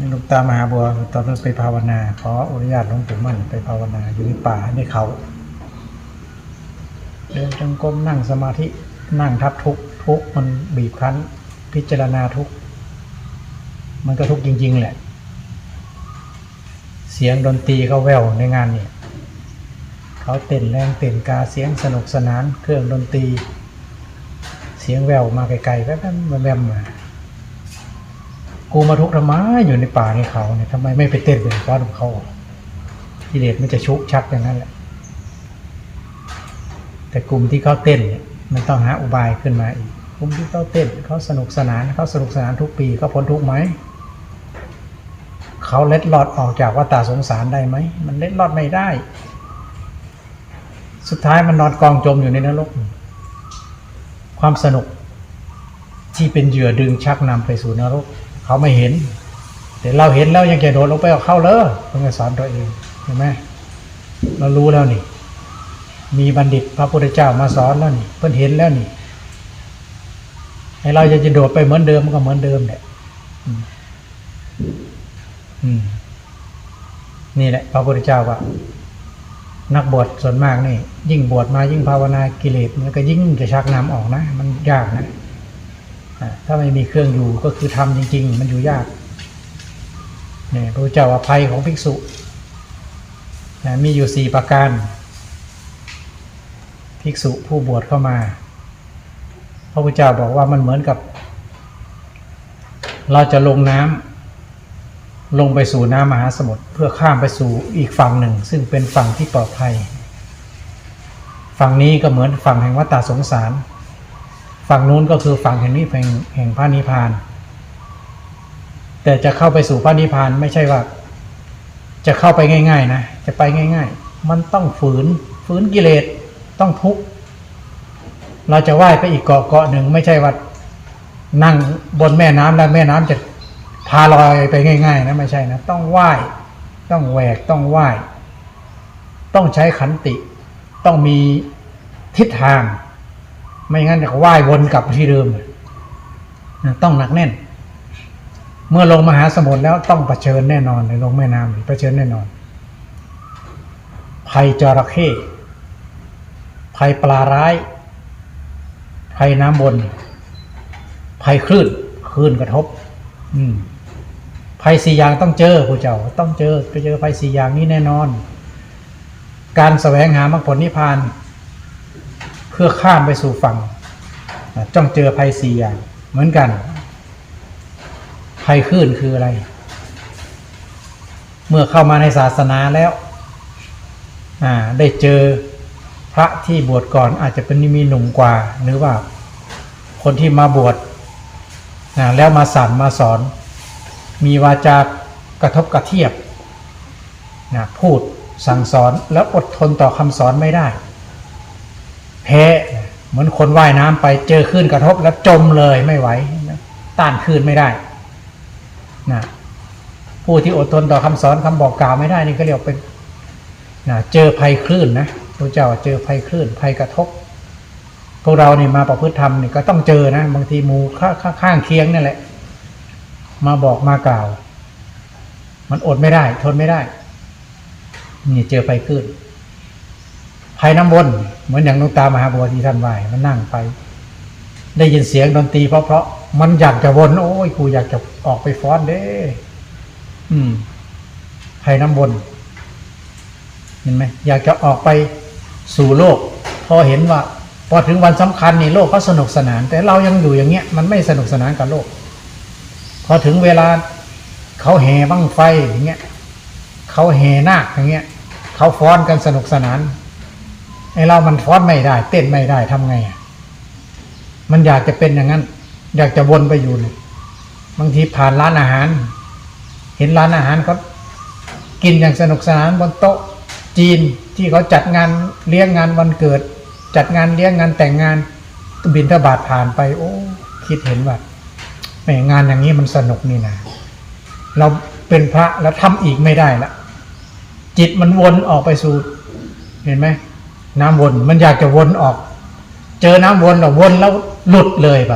นี่หลูกตามหาบัวตอนนั้นไปภาวนาขออนุญาตหลวงปู่มั่นไปภาวนาอยู่ในป่าในเขา เดินจงกรมนั่งสมาธินั่งทับทุกข์ทุกข์มันบีบคั้น พิจารณาทุกข์มันก็ทุกข์จริง ๆ แหละ เสียงดนตรีเขาแววในงานเนี่ยเขาเต้นแรงเต้นกาเสียงสนุกสนานเครื่องดนตรี เสียงแววมาไกลๆแว๊บๆแวมๆมา กูมาทุกข์ทำไมอยู่ในป่าในเขาเนี่ยทำไมไม่ไปเต้นเป็นฟ้าของเขากิเลสมันจะชุกชักอย่างนั้นแหละ แต่กลุ่มที่เขาเต้นเนี่ยมันต้องหาอุบายขึ้นมาอีกกลุ่มที่เขาเต้นเขาสนุกสนานเขาสนุกสนานทุกปีเขาพ้นทุกไหมเขาเล็ดลอดออกจากวัฏสงสารได้ไหมมันเล็ดลอดไม่ได้ สุดท้ายมันนอนกองจมอยู่ในนรกความสนุกที่เป็นเหยื่อดึงชักนำไปสู่นรก เขาไม่เห็นแต่เราเห็นแล้วยังจะโดดลงไปเอาเข้าเลยเพื่อสอนตัวเองเห็นไหมเรารู้แล้วนี่ มีบัณฑิตพระพุทธเจ้ามาสอนแล้วนี่ เพิ่นเห็นแล้วนี่ให้เราจะจะโดดไปเหมือนเดิมมันก็เหมือนเดิมแหละอืมอืมนี่แหละ พระพุทธเจ้าว่า นักบวชส่วนมากนี่ ยิ่งบวชมายิ่งภาวนากิเลสมันก็ยิ่งจะชักนำออกนะ มันยากนะ ถ้าไม่มีเครื่องอยู่ก็คือทำจริง ๆ มันอยู่ยากเนี่ยพระเจ้าอภัยของภิกษุนะมีอยู่สี่ประการ ภิกษุผู้บวชเข้ามา พระพุทธเจ้าบอกว่ามันเหมือนกับ เราจะลงน้ำลงไปสู่น้ำมหาสมุทรเพื่อข้ามไปสู่อีกฝั่งหนึ่ง ซึ่งเป็นฝั่งที่ปลอดภัย ฝั่งนี้ก็เหมือนฝั่งแห่งวัฏสงสาร ฝั่งนู้นก็คือฝั่งแห่งนี้แห่งแห่งพระนิพพาน แต่จะเข้าไปสู่พระนิพพานไม่ใช่ว่า จะเข้าไปง่าย ๆ นะ จะไปง่าย ๆ มันต้องฝืน ฝืนกิเลสต้องทุกข์เราจะว่ายไปอีกเกาะเกาะหนึ่งไม่ใช่ว่านั่งบนแม่น้ำแล้วแม่น้ำจะพาลอยไปง่าย ๆ นะไม่ใช่นะต้องว่าย ต้องแหวกต้องว่าย ต้องใช้ขันติ ต้องมีทิศทาง ไม่งั้นจะว่ายวนกลับไปที่เดิมนะต้องหนักแน่น เมื่อลงมหาสมุทรแล้วต้องเผชิญแน่นอนในลงแม่น้ำเผชิญแน่นอน ภัยจระเข้ภัยปลาร้าย ภัยน้ำบน ภัยคลื่นคลื่นกระทบ อืมภัยสี่อย่างต้องเจอผู้เจ้าต้องเจอไปเจอภัยสี่อย่างนี้แน่นอน การแสวงหามรรคผลนิพพาน พื่อข้ามไปสู่ฝั่งอะต้องเจอภัยสี่อย่างเหมือนกัน ภัยคลื่นคืออะไร เมื่อเข้ามาในศาสนาแล้วได้เจอพระที่บวชก่อนอาจจะเป็นมีหนุ่มกว่า หรือว่าคนที่มาบวชแล้วมาสั่นมาสอน มีวาจากระทบกระเทียบนะพูดสั่งสอนแล้วอดทนต่อคำสอนไม่ได้ แพ้เหมือนคนว่ายน้ำไปเจอคลื่นกระทบแล้วจมเลยไม่ไหวต้านคลื่นไม่ได้นะผู้ที่อดทนต่อคำสอนคำบอกกล่าวไม่ได้นี่ก็เรียกเป็นนะเจอภัยคลื่นนะพระเจ้าเจอภัยคลื่นภัยกระทบ พวกเราเนี่มาประพฤติธรรมนี่ก็ต้องเจอนะบางทีมูข้าข้างเคียงนี่แหละ มาบอกมากล่าว มันอดไม่ได้ ทนไม่ได้นี่เจอภัยคลื่น ภัยน้ำวนเหมือนอย่างหลุงตามหาบัวที่ท่านไหวมันนั่งไป ได้ยินเสียงดนตรีเพราะเพราะๆมันอยากจะวน โอ้ยกูอยากจะออกไปฟ้อนเด้อืมภัยน้ำวนเห็นไหมอยากจะออกไปสู่โลก พอเห็นว่า พอถึงวันสำคัญนี่โลกเขาสนุกสนาน แต่เรายังอยู่อย่างเงี้ย มันไม่สนุกสนานกับโลก พอถึงเวลาเขาแห่บั้งไฟอย่างเงี้ยเขาแห่นาคอย่างเงี้ยเขาฟ้อนกันสนุกสนาน ไอเรามันฟ้อนไม่ได้ เต้นไม่ได้ทำไงอะมันอยากจะเป็นอย่างนั้น อยากจะวนไปอยู่เนี่ยบางทีผ่านร้านอาหาร เห็นร้านอาหารเขากินอย่างสนุกสนานบนโต๊ะจีนที่เขาจัดงานเลี้ยงงานวันเกิด จัดงานเลี้ยงงานแต่งงานบินทบาทผ่านไป โอ้คิดเห็นว่าแหมงานอย่างนี้มันสนุกนี่นะเราเป็นพระแล้วทำอีกไม่ได้ละจิตมันวนออกไปสู่ เห็นไหม น้ำวน มันอยากจะวนออก เจอน้ำวนแล้ววนแล้วหลุดเลยไป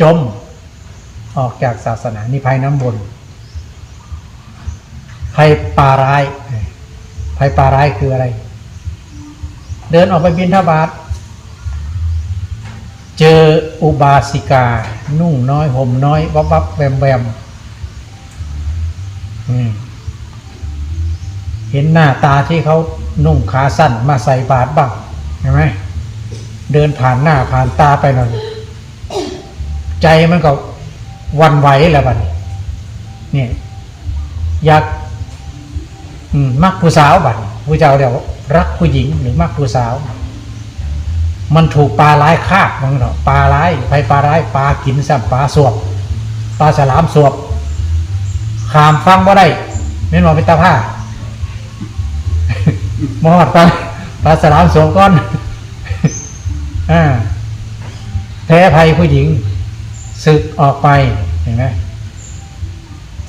จม ออกจากศาสนานิพพายน้ำวนภัยปาร้ายภัยปาร้ายคืออะไร เดินออกไปบินทบาทเจออุบาสิกา นุ่งน้อยห่มน้อยวับวับแวมแวมเห็นหน้าตาที่เขา นุ่งขาสั้นมาใส่บาตรบ้างเห็นไหมเดินผ่านหน้าผ่านตาไปหน่อย ใจมันก็วันไหวแล้วบัดนี้เนี่ยอยากมักผู้สาวบัดนี้ผู้เจ้าเดี๋ยวรักผู้หญิงหรือมักผู้สาว มันถูกปลาร้ายคาบมันเนาะปลาร้ายไปปลาร้ายปลากินซ้ำปลาสวบปลาฉลามสวบขามฟังว่าได้เม่นบอกเป็นตาผ้า มอดปลาปลาฉลามสวบก้อนอ่าแพ้ภัยผู้หญิงศึกออกไปเห็นไหม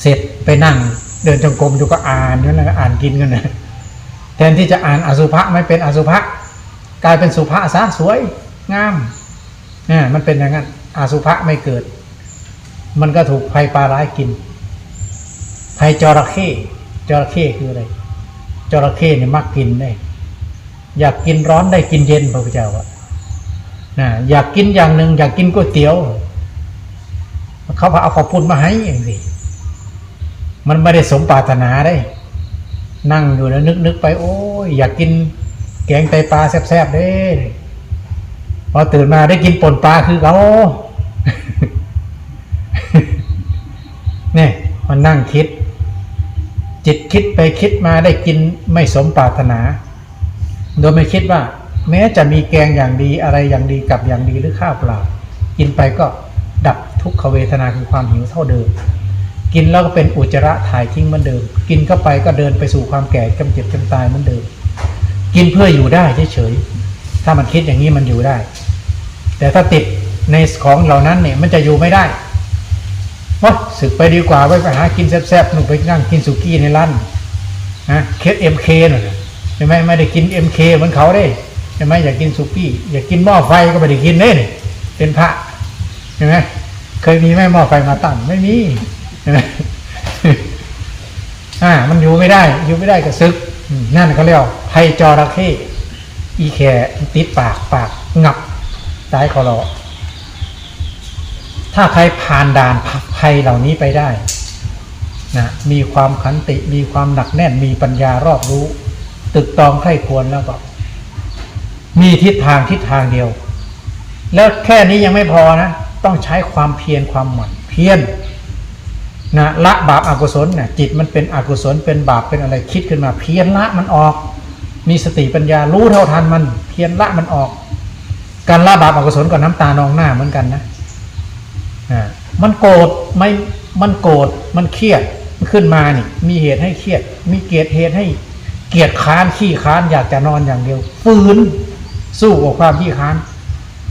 เสร็จไปนั่ง เดินจงกรมอยู่ก็อ่านนั่นแหละอ่านกินกันนะแทนที่จะอ่านอสุภะไม่เป็นอสุภะกลายเป็นสุภาษาสวยงามเนี่ยมันเป็นอย่างนั้นอสุภะไม่เกิด มันก็ถูกภัยปลาร้ายกินภัยจระเข้จระเข้คืออะไร จระเข้เนี่ยมักกินได้ อยากกินร้อนได้กินเย็นพระพุทธเจ้าอะนะอยากกินอย่างหนึ่งอยากกินก๋วยเตี๋ยว เขาพาเอาขอบปุนมาให้อย่างสิมันไม่ได้สมปรารถนาได้ นั่งอยู่แล้วนึกนึกไป โอ้ยอยากกินแกงไตปลาแซ่บๆเด้พอตื่นมาได้กินป่นปลาคือเขาเนี่ยมันนั่งคิด จิตคิดไปคิดมาได้กินไม่สมปรารถนา โดยไม่คิดว่า แม้จะมีแกงอย่างดีอะไรอย่างดีกับอย่างดีหรือข้าวเปล่า กินไปก็ดับทุกขเวทนาคือความหิวเท่าเดิม กินแล้วก็เป็นอุจจาระถ่ายทิ้งเหมือนเดิม กินเข้าไปก็เดินไปสู่ความแก่กำเจ็บจำตายเหมือนเดิม กินเพื่ออยู่ได้เฉยๆถ้ามันคิดอย่างนี้มันอยู่ได้ แต่ถ้าติดในของเหล่านั้นเนี่ยมันจะอยู่ไม่ได้ ว่าสึกไปดีกว่าไปไปหากินแซ่บๆหนูไปนั่งกินสุกี้ในร้านนะเคสเอ็มเคหน่อยใช่ไหมไม่ได้กินเอ็มเคเหมือนเขาได้ใช่ไหมอยากกินสุกี้อยากกินหม้อไฟก็ไม่ได้กินเน่ยเป็นพระใช่ไหมเคยมีไหมหม้อไฟมาตั้งไม่มีใช่ไหมอ่า มันอยู่ไม่ได้ อยู่ไม่ได้ก็ซึก นั่นเขาเรียกว่าภัยจระเข้อีแขติดปากปากงับตายคอรอ ถ้าใครผ่านด่านภัยเหล่านี้ไปได้นะมีความขันติมีความหนักแน่นมีปัญญารอบรู้ ตึกตองใคร่ควรแล้วก็ มีทิศทางทิศทางเดียว แล้วแค่นี้ยังไม่พอนะ ต้องใช้ความเพียรความหมั่นเพียรนะละบาปอากุศลนี่ยจิตมันเป็นอกุศลเป็นบาปเป็นอะไรคิดขึ้นมา เพียรละมันออก มีสติปัญญารู้เท่าทันมัน เพียรละมันออก การละบาปอกุศลกับน้ำตานองหน้าเหมือนกันนะ มันโกรธไม่มันโกรธมันเครียดขึ้นมานี่ มีเหตุให้เครียด มีเกียรติเหตุให้เกียรติค้านขี้ค้านอยากจะนอนอย่างเดียวฝืนสู้กับความขี้ค้าน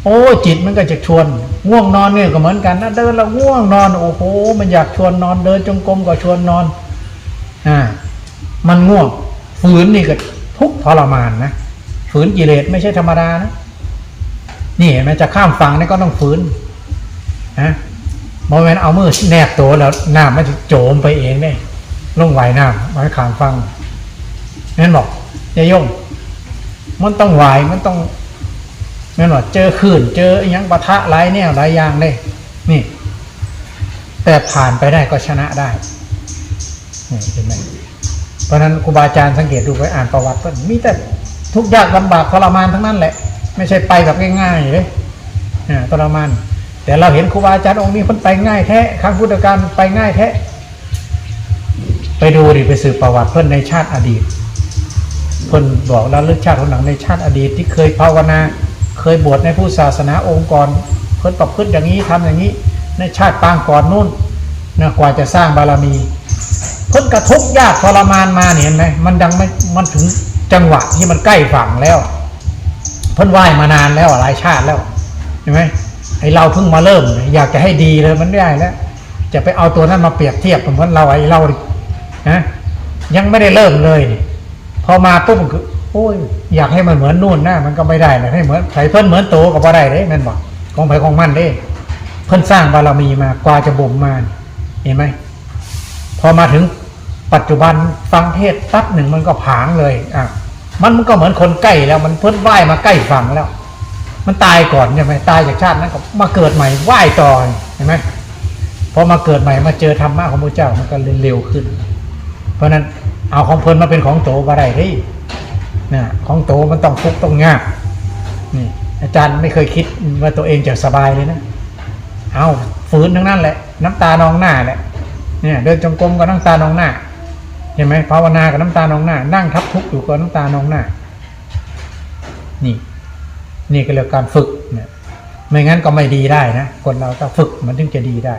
โอ้จิตมันก็จะชวนง่วงนอนเนี่ยก็เหมือนกันนะเดินแล้วง่วงนอนโอ้โหมันอยากชวนนอนเดินจงกรมก็ชวนนอนอ่ามันง่วงฝืนนี่ก็ทุกทรมานนะฝืนกิเลสไม่ใช่ธรรมดานะนี่เห็นไหมจะข้ามฝั่งนี่ก็ต้องฝืนนะ โมเมนเอามือแนบตัวแล้วหน้ำมันจะโจมไปเองเนี่ยลงไหวหน้ำมันขามฟังนั่นบอกยาย่งมันต้องไหวมันต้องแม่นว่าเจอขื่นเจออหยังปะทะหลายแนวหลายอย่างเลยนี่ แต่ผ่านไปได้ก็ชนะได้นี่เห็นไหมเพราะนั้นครูบาอาจารย์สังเกตดูไปอ่านประวัติก็มีแต่ทุกยากลำบากทรมานทั้งนั้นแหละ ไม่ใช่ไปแบบง่ายๆเลยอ่าทรมาน แต่เราเห็นครูบาอาจารย์องค์นี้คนไปง่ายแท้ครั้งพุทธกาลไปง่ายแท้ไปดูดิไปสืบประวัติเพื่อนในชาติอดีตเพิ่อนบอกแล้วลึกชาติของหนังในชาติอดีตที่เคยภาวนา เคยบวชในผู้ศาสนาองค์กรเพิ่อนประพฤติอย่างนี้ทำอย่างนี้ ในชาติปางก่อนนู่นนะกว่าจะสร้างบารมีเพิ่อนกระทุกยากทรมานมาเห็นไหมมันดังไม่มันถึงจังหวะที่มันใกล้ฝั่งแล้ว เพิ่อนไหว้มานานแล้วหลายชาติแล้วเห็นไหม ไอเราเพิ่งมาเริ่ม อยากจะให้ดีเลยมันไม่ได้แล้ว จะไปเอาตัวนั้นมาเปรียบเทียบเหมือนเราไอเรานะยังไม่ได้เริ่มเลย พอมาปุ๊บมันคือโอ้ยอยากให้มันเหมือนนู่นนะมันก็ไม่ได้นะให้เหมือนไผเพิ่นเหมือนโตก็บ่ได้เด้แม่นบอกของไผของมันเด้ เพิ่นสร้างบารมีมากว่าจะบ่มมาเห็นไหมพอมาถึงปัจจุบันฟังเทศแป๊บหนึ่งมันก็ผางเลยอะมันมันก็เหมือนคนใกล้แล้วมันเพิ่นไหวมาใกล้ฝั่งแล้ว มันตายก่อนใช่ไหมตายจากชาตินั้นก็มาเกิดใหม่ไหว้ต่อเห็นไหมพอมาเกิดใหม่มาเจอธรรมะของพระเจ้ามันก็เลยเร็วขึ้น เพราะฉะนั้นเอาของเพลินมาเป็นของโตบ่ได้เฮ้ยนะของโตมันต้องทุกข์ต้องยากนี่อาจารย์ไม่เคยคิดว่าตัวเองจะสบายเลยนะ เอาฝืนทั้งนั้นแหละ น้ำตานองหน้าแหละเนี่ยเดินจงกรมก็น้ำตานองหน้าเห็นไหมภาวนากับน้ำตานองหน้า นั่งทับทุกข์อยู่กับน้ำตานองหน้า นี่ นี่ก็เรียกการฝึกเนี่ยไม่งั้นก็ไม่ดีได้นะคนเราต้องฝึกมันถึงจะดีได้